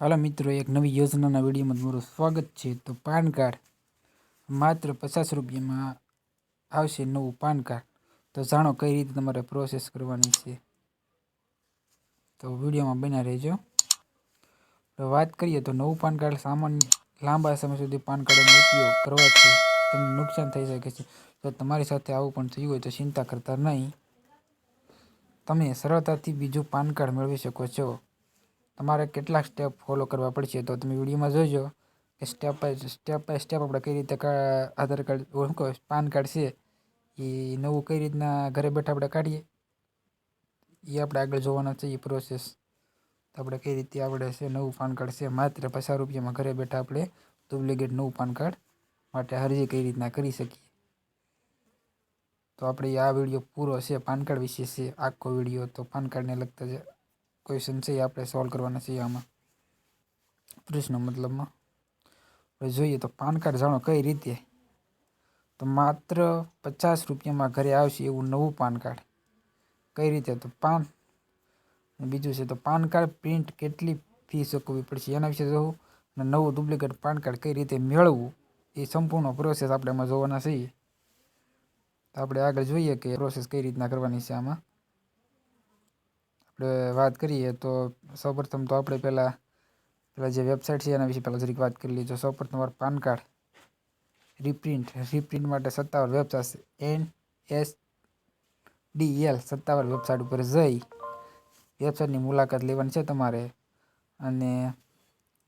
હાલો મિત્રો, એક નવી યોજનાના વિડીયોમાં તમારું સ્વાગત છે. તો પાન કાર્ડ માત્ર પચાસ રૂપિયામાં આવશે નવું પાન કાર્ડ. તો જાણો કઈ રીતે તમારે પ્રોસેસ કરવાની છે. તો વિડીયોમાં બન્યા રહેજો. તો વાત કરીએ તો નવું પાન કાર્ડ સામાન્ય લાંબા સમય સુધી પાન કાર્ડનો ઉપયોગ કરવાથી તમને નુકસાન થઈ શકે છે. તો તમારી સાથે આવું પણ થયું હોય તો ચિંતા કરતા નહીં. તમે સરળતાથી બીજું પાન કાર્ડ મેળવી શકો છો. તમારે કેટલાક સ્ટેપ ફોલો કરવા પડશે તો તમે વિડીયોમાં જોજો કે step by step by step આપણે કઈ રીતે આધાર કાર્ડ શું કહો, પાન કાર્ડ છે એ નવું કઈ રીતના ઘરે બેઠા આપણે કાઢીએ એ આપણે આગળ જોવાના છે એ પ્રોસેસ તો આપણે કઈ રીતે આપણે છે નવું પાન કાર્ડ છે, માત્ર પચાસ રૂપિયામાં ઘરે બેઠા આપણે ડુપ્લિકેટ નવું પાન કાર્ડ માટે અરજી કઈ રીતના કરી શકીએ. તો આપણે આ વીડિયો પૂરો છે, પાન કાર્ડ વિશે છે, આખો વીડિયો, તો પાન કાર્ડને લગતા જ ક્વેશ્ચન છે એ આપણે સોલ્વ કરવાના છે આમાં. પ્રશ્ન મતલબમાં. આપણે જોઈએ તો પાન કાર્ડ જાણો કઈ રીતે? તો માત્ર પચાસ રૂપિયામાં ઘરે આવશે એવું નવું પાન કાર્ડ કઈ રીતે? તો પાન. બીજું છે તો પાન કાર્ડ પ્રિન્ટ કેટલી ફી ચૂકવવી પડશે? એના વિશે જોવું અને નવું ડુપ્લિકેટ પાન કાર્ડ કઈ રીતે મેળવવું? એ સંપૂર્ણ પ્રોસેસ આપણે એમાં જોવાના છીએ. તો આપણે આગળ જોઈએ કે પ્રોસેસ કઈ રીતના કરવાની છે આમાં. આપણે વાત કરીએ તો સૌપ્રથમ તો આપણે પહેલાં પહેલાં જે વેબસાઇટ છે એના વિશે પહેલાં જરીક વાત કરી લઈએ સૌપ્રથમ વાર પાન કાર્ડ રીપ્રિન્ટ રીપ્રિન્ટ માટે સત્તાવાર website N S D L સત્તાવાર વેબસાઇટ ઉપર જઈ વેબસાઇટની મુલાકાત લેવાની છે તમારે. અને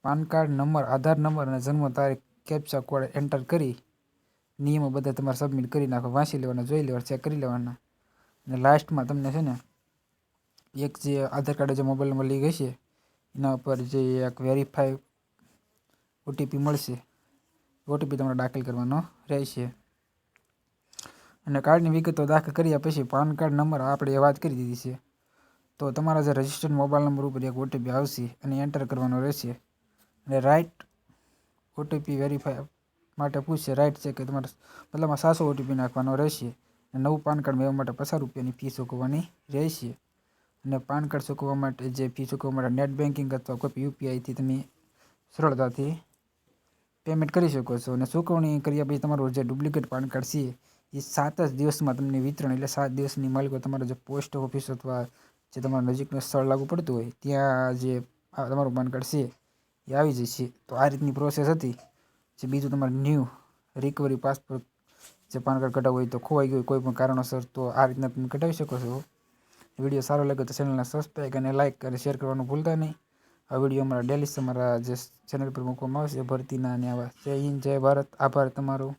PAN card number, Aadhaar number અને જન્મ તારીખ કેપ્ચા કોડ એન્ટર કરી નિયમો બધા તમારે સબમિટ કરી નાખો. વાંચી લેવાના, જોઈ લેવાના ચેક કરી લેવાના. અને લાસ્ટમાં તમને છે ને એક જે આધાર કાર્ડ જે મોબાઈલ નંબર ગઈ છે, એના ઉપર જે એક વેરીફાઈ ઓટીપી મળશે ઓટીપી તમારે દાખલ કરવાનો રહેશે. અને કાર્ડની વિગતો દાખલ કર્યા પછી પાન કાર્ડ નંબર આપણે વાત કરી દીધી છે. તો તમારા જે રજિસ્ટર્ડ મોબાઈલ નંબર ઉપર એક ઓટીપી આવશે અને એન્ટર કરવાનો રહેશે. અને રાઇટ ઓટીપી વેરીફાઈ માટે પૂછશે રાઇટ છે કે તમારે મતલબમાં સાસો ઓટીપી નાખવાનો રહેશે. અને નવું પાન કાર્ડ મેળવવા માટે પચાસ રૂપિયાની ફી ચૂકવવાની રહેશે. અને પાન કાર્ડ ચૂકવવા માટે જે ફી ચૂકવવા માટે નેટ બેન્કિંગ અથવા કોઈ યુપીઆઈથી તમે સરળતાથી પેમેન્ટ કરી શકો છો. અને ચૂકવણી કર્યા પછી તમારું જે ડુપ્લિકેટ પાન કાર્ડ છે, એ સાત જ દિવસમાં તમને વિતરણ એટલે સાત દિવસની માલિકો તમારો જે પોસ્ટ ઓફિસ અથવા જે તમારું નજીકનું સ્થળ લાગુ પડતું હોય, ત્યાં જે તમારું પાન કાર્ડ છે, એ આવી જશે. તો આ રીતની પ્રોસેસ હતી. જે બીજું તમારું ન્યૂ રિકવરી પાસપોર્ટ જે પાન કાર્ડ કઢાવવું હોય તો ખોવાઈ ગયું કોઈ પણ કારણોસર, તો આ રીતના તમે કઢાવી શકો છો. વીડિયો સારો લાગે તો ચેનલને સબસ્ક્રાઈબ અને લાઇક અને શેર કરવાનું ભૂલતા નહીં. આ વીડિયો અમારા ડેલી અમારા જે ચેનલ પર મૂકવામાં આવશે. ભરતીના અને આવા. જય હિન્દ, જય ભારત. આભાર તમારો.